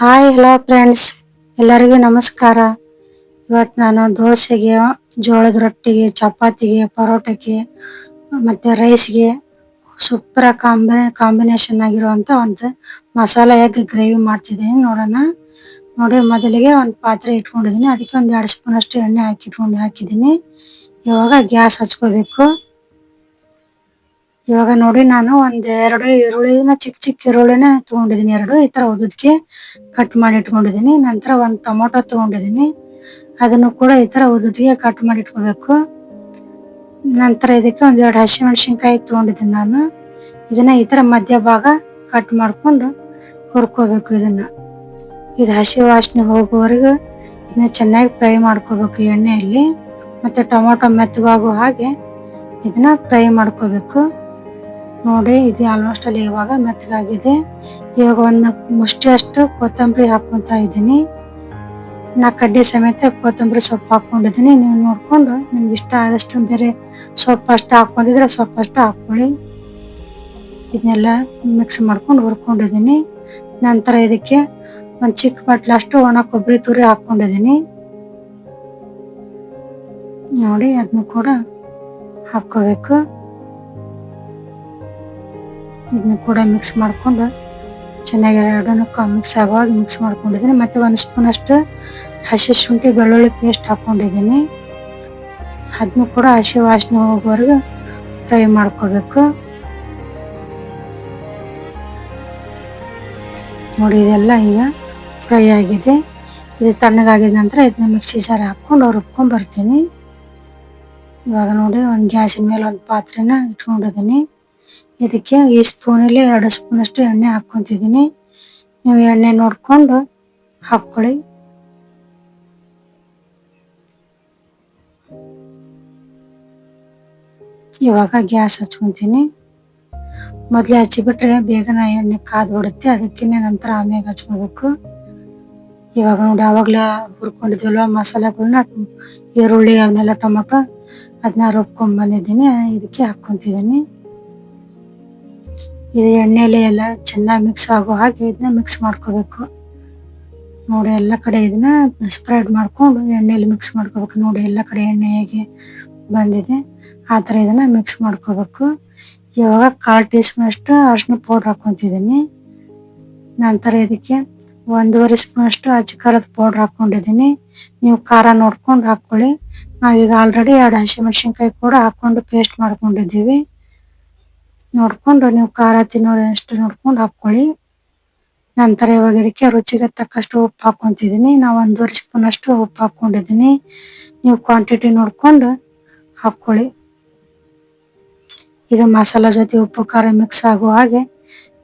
Hi hello friends ಎಲ್ಲರಿಗೂ ನಮಸ್ಕಾರ. ಇವತ್ತು ನಾನು ದೋಸೆಗೆ, ಜೋಳದ ರೊಟ್ಟಿಗೆ, ಚಪಾತಿಗೆ, ಪರೋಟಕ್ಕೆ, ಮತ್ತು ರೈಸ್ಗೆ ಸೂಪರ್ ಕಾಂಬಿ ಕಾಂಬಿನೇಷನ್ ಆಗಿರುವಂಥ ಒಂದು ಮಸಾಲ ಎಗ್ ಗ್ರೇವಿ ಮಾಡ್ತಿದ್ದೀನಿ. ನೋಡೋಣ. ನೋಡಿ, ಮೊದಲಿಗೆ ಒಂದು ಪಾತ್ರೆ ಇಟ್ಕೊಂಡಿದ್ದೀನಿ. ಅದಕ್ಕೆ ಒಂದು ಎರಡು ಸ್ಪೂನ್ ಅಷ್ಟು ಎಣ್ಣೆ ಹಾಕಿ ಇಟ್ಕೊಂಡು ಹಾಕಿದ್ದೀನಿ. ಇವಾಗ ಗ್ಯಾಸ್ ಹಚ್ಕೋಬೇಕು. ಇವಾಗ ನೋಡಿ ನಾನು ಒಂದ್ ಎರಡು ಈರುಳ್ಳಿನ ಚಿಕ್ಕ ಚಿಕ್ಕ ಈರುಳ್ಳಿನ ತಗೊಂಡಿದೀನಿ ಎರಡು, ಈ ತರ ಉದ್ದಕ್ಕೆ ಕಟ್ ಮಾಡಿ ಇಟ್ಕೊಂಡಿದೀನಿ ನಂತರ ಒಂದ್ ಟೊಮೊಟೊ ತಗೊಂಡಿದೀನಿ ಅದನ್ನು ಕೂಡ ಈ ತರ ಉದ್ದಕ್ಕೆ ಕಟ್ ಮಾಡಿ ಇಟ್ಕೋಬೇಕು. ನಂತರ ಇದಕ್ಕೆ ಒಂದ್ ಎರಡು ಹಸಿಮೆಣಸಿನ್ಕಾಯಿ ತಗೊಂಡಿದ್ದೀನಿ ನಾನು. ಇದನ್ನ ಈ ತರ ಮಧ್ಯ ಭಾಗ ಕಟ್ ಮಾಡ್ಕೊಂಡು ಹುರ್ಕೋಬೇಕು ಇದನ್ನ. ಇದು ಹಸಿ ವಾಸನೆ ಹೋಗುವವರೆಗೂ ಇದನ್ನ ಚೆನ್ನಾಗಿ ಫ್ರೈ ಮಾಡ್ಕೋಬೇಕು ಎಣ್ಣೆಯಲ್ಲಿ. ಮತ್ತೆ ಟೊಮೊಟೊ ಮೆತ್ತಗಾಗೋ ಹಾಗೆ ಇದನ್ನ ಫ್ರೈ ಮಾಡ್ಕೋಬೇಕು. ನೋಡಿ, ಇದು ಆಲ್ಮೋಸ್ಟ್ ಅಲ್ಲಿ ಇವಾಗ ಮೆತ್ತಗಾಗಿದೆ. ಇವಾಗ ಒಂದು ಮುಷ್ಟಿಯಷ್ಟು ಕೊತ್ತಂಬರಿ ಹಾಕೊಂತ ಇದ್ದೀನಿ. ನಾ ಕಡ್ಡಿ ಸಮೇತ ಕೊತ್ತಂಬರಿ ಸೊಪ್ಪು ಹಾಕ್ಕೊಂಡಿದ್ದೀನಿ. ನೀವು ನೋಡಿಕೊಂಡು ನಿಮ್ಗೆ ಇಷ್ಟ ಆದಷ್ಟು ಬೇರೆ ಸೊಪ್ಪು ಅಷ್ಟು ಹಾಕೊಂಡಿದ್ರೆ ಸೊಪ್ಪು ಅಷ್ಟು ಹಾಕೊಳ್ಳಿ ಇದನ್ನೆಲ್ಲ ಮಿಕ್ಸ್ ಮಾಡ್ಕೊಂಡು ಹುರ್ಕೊಂಡಿದ್ದೀನಿ. ನಂತರ ಇದಕ್ಕೆ ಒಂದು ಚಿಕ್ಕ ಬಟ್ಲಷ್ಟು ಒಣ ಕೊಬ್ಬರಿ ತುರಿ ಹಾಕ್ಕೊಂಡಿದ್ದೀನಿ. ನೋಡಿ ಅದನ್ನು ಕೂಡ ಹಾಕೋಬೇಕು ಇದನ್ನ ಕೂಡ ಮಿಕ್ಸ್ ಮಾಡ್ಕೊಂಡು ಚೆನ್ನಾಗಿ ಎರಡನ್ನೂ ಮಿಕ್ಸ್ ಆಗುವಾಗ ಮಿಕ್ಸ್ ಮಾಡ್ಕೊಂಡಿದ್ದೀನಿ. ಮತ್ತೆ ಒಂದು ಸ್ಪೂನ್ ಅಷ್ಟು ಹಸಿ ಶುಂಠಿ ಬೆಳ್ಳುಳ್ಳಿ ಪೇಸ್ಟ್ ಹಾಕ್ಕೊಂಡಿದ್ದೀನಿ ಅದನ್ನು ಕೂಡ ಹಸಿ ವಾಸನೆ ಹೋಗುವವರೆಗೂ ಫ್ರೈ ಮಾಡ್ಕೋಬೇಕು. ನೋಡಿ, ಇದೆಲ್ಲ ಈಗ ಫ್ರೈ ಆಗಿದೆ. ಇದು ತಣ್ಣಗಾಗಿದ ನಂತರ ಇದನ್ನ ಮಿಕ್ಸಿ ಜಾರ್ ಹಾಕ್ಕೊಂಡು ರುಬ್ಕೊಂಡು ಬರ್ತೀನಿ. ಇವಾಗ ನೋಡಿ, ಒಂದು ಗ್ಯಾಸಿನ ಮೇಲೆ ಒಂದು ಪಾತ್ರೆನ ಇಟ್ಕೊಂಡಿದ್ದೀನಿ. ಇದಕ್ಕೆ ಈ ಸ್ಪೂನಲ್ಲಿ ಎರಡು ಸ್ಪೂನ್ ಅಷ್ಟು ಎಣ್ಣೆ ಹಾಕ್ಕೊತಿದ್ದೀನಿ. ನೀವು ಎಣ್ಣೆ ನೋಡ್ಕೊಂಡು ಹಾಕ್ಕೊಳ್ಳಿ. ಇವಾಗ ಗ್ಯಾಸ್ ಹಚ್ಕೊತೀನಿ. ಮೊದಲೇ ಹಚ್ಚಿಬಿಟ್ರೆ ಬೇಗನೆ ಎಣ್ಣೆ ಕಾದು ಬಿಡುತ್ತೆ ಅದಕ್ಕೆ ನಂತರ ಆಮ್ಯಾಗ ಹಚ್ಕೋಬೇಕು. ಇವಾಗ ನೋಡಿ ಆವಾಗಲೇ ಹುರ್ಕೊಂಡಿದ್ವಲ್ವ ಮಸಾಲೆಗಳನ್ನ ಈರುಳ್ಳಿ, ಅವನ್ನೆಲ್ಲ ಟೊಮೊಟೊ ಅದನ್ನ ರುಬ್ಕೊಂಡ್ ಬಂದಿದ್ದೀನಿ. ಇದಕ್ಕೆ ಹಾಕ್ಕೊಂತಿದ್ದೀನಿ. ಇದು ಎಣ್ಣೆಲಿ ಎಲ್ಲ ಚೆನ್ನಾಗಿ ಮಿಕ್ಸ್ ಆಗೋ ಹಾಗೆ ಇದನ್ನ ಮಿಕ್ಸ್ ಮಾಡ್ಕೋಬೇಕು. ನೋಡಿ ಎಲ್ಲ ಕಡೆ ಇದನ್ನ ಸ್ಪ್ರೆಡ್ ಮಾಡ್ಕೊಂಡು ಎಣ್ಣೆಲಿ ಮಿಕ್ಸ್ ಮಾಡ್ಕೋಬೇಕು. ನೋಡಿ ಎಲ್ಲ ಕಡೆ ಎಣ್ಣೆ ಹೇಗೆ ಬಂದಿದೆ. ಆ ಥರ ಇದನ್ನ ಮಿಕ್ಸ್ ಮಾಡ್ಕೋಬೇಕು. ಇವಾಗ ಕಾಲು ಟೀ ಸ್ಪೂನ್ ಅಷ್ಟು ಅರಿಶಿನ ಪೌಡ್ರ್ ಹಾಕೊಂತಿದ್ದೀನಿ ನಂತರ ಇದಕ್ಕೆ ಒಂದೂವರೆ ಸ್ಪೂನ್ ಅಷ್ಟು ಹಸಿ ಖಾರದ ಪೌಡ್ರ್ ಹಾಕೊಂಡಿದ್ದೀನಿ ನೀವು ಖಾರ ನೋಡ್ಕೊಂಡು ಹಾಕ್ಕೊಳ್ಳಿ. ನಾವೀಗ ಆಲ್ರೆಡಿ ಎರಡು ಹಸಿಮೆಣಸಿನ್ಕಾಯಿ ಕೂಡ ಹಾಕ್ಕೊಂಡು ಪೇಸ್ಟ್ ಮಾಡ್ಕೊಂಡಿದ್ದೀವಿ. ನೋಡ್ಕೊಂಡು ನೀವು ಖಾರ ತಿನ್ನೋರು ಎಷ್ಟು ನೋಡ್ಕೊಂಡು ಹಾಕ್ಕೊಳ್ಳಿ. ನಂತರ ಇವಾಗ ಇದಕ್ಕೆ ರುಚಿಗೆ ತಕ್ಕಷ್ಟು ಉಪ್ಪು ಹಾಕೊಂತಿದ್ದೀನಿ ನಾವು ಒಂದೂವರೆ ಸ್ಪೂನ್ ಅಷ್ಟು ಉಪ್ಪು ಹಾಕೊಂಡಿದ್ದೀನಿ ನೀವು ಕ್ವಾಂಟಿಟಿ ನೋಡ್ಕೊಂಡು ಹಾಕ್ಕೊಳ್ಳಿ. ಇದು ಮಸಾಲ ಜೊತೆ ಉಪ್ಪು, ಖಾರ ಮಿಕ್ಸ್ ಆಗೋ ಹಾಗೆ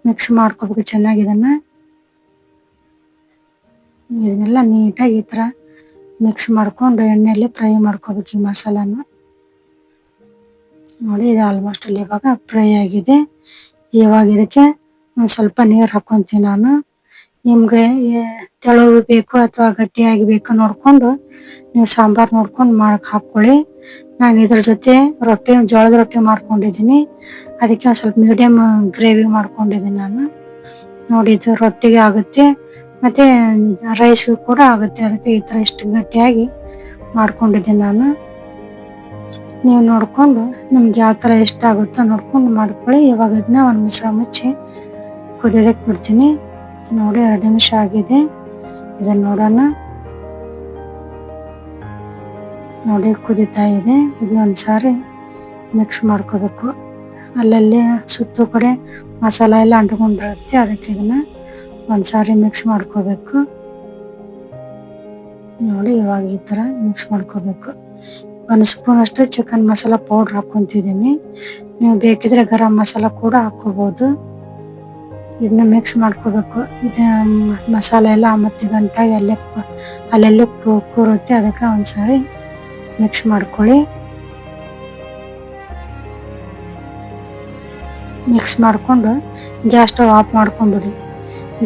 ಮಿಕ್ಸ್ ಮಾಡ್ಕೋಬೇಕು ಚೆನ್ನಾಗಿ ಇದನ್ನ. ಇದನ್ನೆಲ್ಲ ನೀಟಾಗಿ ಈ ಥರ ಮಿಕ್ಸ್ ಮಾಡ್ಕೊಂಡು ಎಣ್ಣೆಯಲ್ಲಿ ಫ್ರೈ ಮಾಡ್ಕೋಬೇಕು ಈ ಮಸಾಲಾನ. ನೋಡಿ, ಇದು ಆಲ್ಮೋಸ್ಟ್ ಅಲ್ಲಿ ಇವಾಗ ಫ್ರೈ ಆಗಿದೆ. ಇವಾಗ ಇದಕ್ಕೆ ಒಂದು ಸ್ವಲ್ಪ ನೀರು ಹಾಕೊಂತೀನಿ ನಾನು. ನಿಮ್ಗೆ ತೆಳು ಬೇಕು ಅಥವಾ ಗಟ್ಟಿಯಾಗಿ ಬೇಕು ನೋಡ್ಕೊಂಡು, ನೀವು ಸಾಂಬಾರ್ ನೋಡ್ಕೊಂಡು ಮಾಡಕ್ ಹಾಕೊಳ್ಳಿ. ನಾನು ಇದ್ರ ಜೊತೆ ರೊಟ್ಟಿ, ಜೋಳದ ರೊಟ್ಟಿ ಮಾಡ್ಕೊಂಡಿದ್ದೀನಿ. ಅದಕ್ಕೆ ಒಂದು ಸ್ವಲ್ಪ ಮೀಡಿಯಮ್ ಗ್ರೇವಿ ಮಾಡ್ಕೊಂಡಿದ್ದೀನಿ ನಾನು. ನೋಡಿ, ಇದು ರೊಟ್ಟಿಗೆ ಆಗುತ್ತೆ. ಮತ್ತೆ ರೈಸ್ಗೂ ಕೂಡ ಆಗುತ್ತೆ. ಅದಕ್ಕೆ ಈ ಥರ ಇಷ್ಟು ಗಟ್ಟಿಯಾಗಿ ಮಾಡ್ಕೊಂಡಿದ್ದೀನಿ ನಾನು. ನೀವು ನೋಡಿಕೊಂಡು ನಿಮ್ಗೆ ಯಾವ ಥರ ಇಷ್ಟ ಆಗುತ್ತೋ ನೋಡ್ಕೊಂಡು ಮಾಡ್ಕೊಳ್ಳಿ. ಇವಾಗ ಇದನ್ನ ಒಂದು ಮಿಶ್ರ ಮುಚ್ಚಿ ಕುದಿಯೋದಕ್ಕೆ ಬಿಡ್ತೀನಿ. ನೋಡಿ, ಎರಡು ನಿಮಿಷ ಆಗಿದೆ. ಇದನ್ನ ನೋಡೋಣ. ನೋಡಿ, ಕುದೀತಾ ಇದೆ. ಇದನ್ನೊಂದು ಸಾರಿ ಮಿಕ್ಸ್ ಮಾಡ್ಕೋಬೇಕು. ಅಲ್ಲಲ್ಲಿ ಸುತ್ತು ಕಡೆ ಮಸಾಲ ಎಲ್ಲ ಅಂಟ್ಕೊಂಡಿರುತ್ತೆ ಅದಕ್ಕೆ ಇದನ್ನ ಒಂದು ಸಾರಿ ಮಿಕ್ಸ್ ಮಾಡ್ಕೋಬೇಕು. ನೋಡಿ, ಇವಾಗ ಈ ಥರ ಮಿಕ್ಸ್ ಮಾಡ್ಕೋಬೇಕು. ಒಂದು ಸ್ಪೂನ್ ಅಷ್ಟು ಚಿಕನ್ ಮಸಾಲ ಪೌಡ್ರ್ ಹಾಕೊಂತಿದ್ದೀನಿ ನೀವು ಬೇಕಿದ್ರೆ ಗರಂ ಮಸಾಲ ಕೂಡ ಹಾಕೋಬಹುದು ಇದನ್ನ ಮಿಕ್ಸ್ ಮಾಡ್ಕೋಬೇಕು. ಇದು ಮಸಾಲೆ ಎಲ್ಲ ಮತ್ತೆ ಗಂಟ ಅಲ್ಲೇ ಅಲ್ಲೆಲ್ಲೇ ಕೂರುತ್ತೆ. ಅದಕ್ಕೆ ಒಂದ್ಸಾರಿ ಮಿಕ್ಸ್ ಮಾಡ್ಕೊಳ್ಳಿ. ಮಿಕ್ಸ್ ಮಾಡಿಕೊಂಡು ಗ್ಯಾಸ್ ಸ್ಟವ್ ಆಫ್ ಮಾಡ್ಕೊಂಡ್ಬಿಡಿ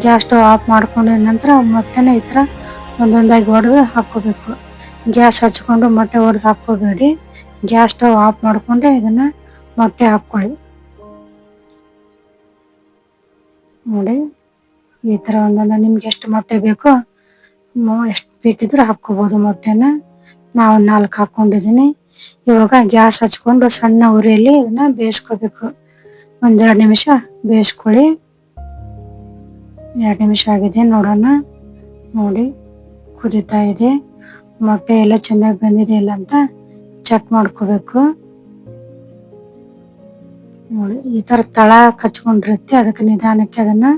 ಗ್ಯಾಸ್ ಸ್ಟವ್ ಆಫ್ ಮಾಡ್ಕೊಂಡ ನಂತರ ಮೊಟ್ಟೆನ ಈ ಥರ ಒಂದೊಂದಾಗಿ ಒಡೆದು ಹಾಕ್ಕೋಬೇಕು. ಗ್ಯಾಸ್ ಹಚ್ಕೊಂಡು ಮೊಟ್ಟೆ ಹೊಡೆದು ಹಾಕ್ಕೋಬೇಡಿ. ಗ್ಯಾಸ್ ಸ್ಟವ್ ಆಫ್ ಮಾಡಿಕೊಂಡೆ ಇದನ್ನು ಮೊಟ್ಟೆ ಹಾಕ್ಕೊಳ್ಳಿ. ನೋಡಿ, ಈ ಥರ ಒಂದನ್ನು ನಿಮ್ಗೆ ಎಷ್ಟು ಮೊಟ್ಟೆ ಬೇಕೋ ಎಷ್ಟು ಬೇಕಿದ್ರೆ ಹಾಕ್ಕೋಬೋದು ಮೊಟ್ಟೆನ. ನಾವು ನಾಲ್ಕು ಹಾಕ್ಕೊಂಡಿದ್ದೀನಿ ಇವಾಗ ಗ್ಯಾಸ್ ಹಚ್ಕೊಂಡು ಸಣ್ಣ ಉರಿಯಲ್ಲಿ ಇದನ್ನ ಬೇಯಿಸ್ಕೋಬೇಕು. ಒಂದೆರಡು ನಿಮಿಷ ಬೇಯಿಸ್ಕೊಳ್ಳಿ. ಎರಡು ನಿಮಿಷ ಆಗಿದೆ ನೋಡೋಣ. ನೋಡಿ, ಕುದೀತಾ ಇದೆ. ಮೊಟ್ಟೆ ಎಲ್ಲ ಚೆನ್ನಾಗಿ ಬಂದಿದೆ ಇಲ್ಲ ಅಂತ ಚೆಕ್ ಮಾಡ್ಕೋಬೇಕು. ನೋಡಿ, ಈ ತರ ತಳ ಕಚ್ಕೊಂಡಿರುತ್ತೆ, ಅದಕ್ಕೆ ನಿಧಾನಕ್ಕೆ ಅದನ್ನ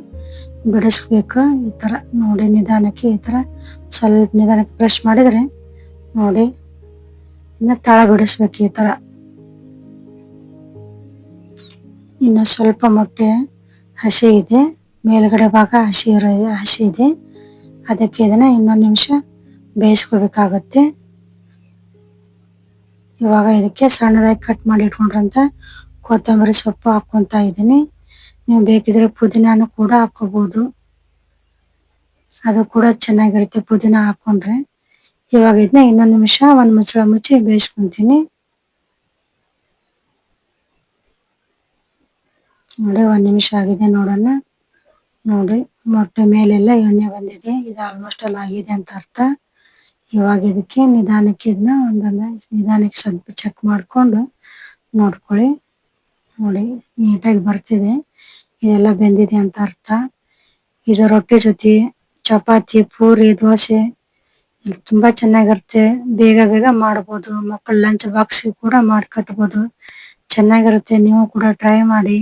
ಬಿಡಿಸ್ಬೇಕು. ಈ ತರ ನೋಡಿ, ನಿಧಾನಕ್ಕೆ ಈ ತರ ಸ್ವಲ್ಪ ನಿಧಾನಕ್ಕೆ ಬ್ರಷ್ ಮಾಡಿದ್ರೆ ನೋಡಿ, ಇನ್ನ ತಳ ಬಿಡಿಸ್ಬೇಕು ಈ ತರ. ಇನ್ನು ಸ್ವಲ್ಪ ಮೊಟ್ಟೆ ಹಸಿ ಇದೆ, ಮೇಲ್ಗಡೆ ಭಾಗ ಹಸಿ ಇರ ಹಸಿ ಇದೆ. ಅದಕ್ಕೆ ಇದನ್ನ ಇನ್ನೊಂದು ನಿಮಿಷ ಬೇಯಿಸ್ಕೋಬೇಕಾಗತ್ತೆ. ಇವಾಗ ಇದಕ್ಕೆ ಸಣ್ಣದಾಗಿ ಕಟ್ ಮಾಡಿ ಇಟ್ಕೊಂಡ್ರಂತ ಕೊತ್ತಂಬರಿ ಸೊಪ್ಪು ಹಾಕ್ಕೊಂತ ಇದ್ದೀನಿ. ನೀವು ಬೇಕಿದ್ರೆ ಪುದೀನಾನು ಕೂಡ ಹಾಕೋಬಹುದು ಅದು ಕೂಡ ಚೆನ್ನಾಗಿರುತ್ತೆ ಪುದೀನ ಹಾಕೊಂಡ್ರೆ ಇವಾಗ ಇದನ್ನ ಇನ್ನೊಂದು ನಿಮಿಷ ಒಂದು ಮುಚ್ಚಳ ಮುಚ್ಚಿ ಬೇಯಿಸ್ಕೊಂತೀನಿ. ನೋಡಿ, ಒಂದ್ ನಿಮಿಷ ಆಗಿದೆ ನೋಡೋಣ. ನೋಡಿ, ಮೊಟ್ಟೆ ಮೇಲೆಲ್ಲ ಎಣ್ಣೆ ಬಂದಿದೆ. ಇದು ಆಲ್ಮೋಸ್ಟ್ ಎಲ್ಲ ಆಗಿದೆ ಅಂತ ಅರ್ಥ. ಇವಾಗ ಇದಕ್ಕೆ ನಿಧಾನಕ್ಕೆ ಇದನ್ನ ಒಂದೊಂದ ನಿಧಾನಕ್ಕೆ ಸ್ವಲ್ಪ ಚೆಕ್ ಮಾಡ್ಕೊಂಡು ನೋಡ್ಕೊಳ್ಳಿ. ನೋಡಿ, ನೀಟಾಗಿ ಬರ್ತಿದೆ. ಇದೆಲ್ಲ ಬೆಂದಿದೆ ಅಂತ ಅರ್ಥ. ಇದು ರೊಟ್ಟಿ ಜೊತೆ, ಚಪಾತಿ, ಪೂರಿ, ದೋಸೆ. ಇಲ್ಲಿ ತುಂಬಾ ಚೆನ್ನಾಗಿರುತ್ತೆ. ಬೇಗ ಬೇಗ ಮಾಡಬಹುದು ಮಕ್ಕಳ ಲಂಚ್ ಬಾಕ್ಸ್ ಕೂಡ ಮಾಡಿ ಚೆನ್ನಾಗಿರುತ್ತೆ. ನೀವು ಕೂಡ ಟ್ರೈ ಮಾಡಿ.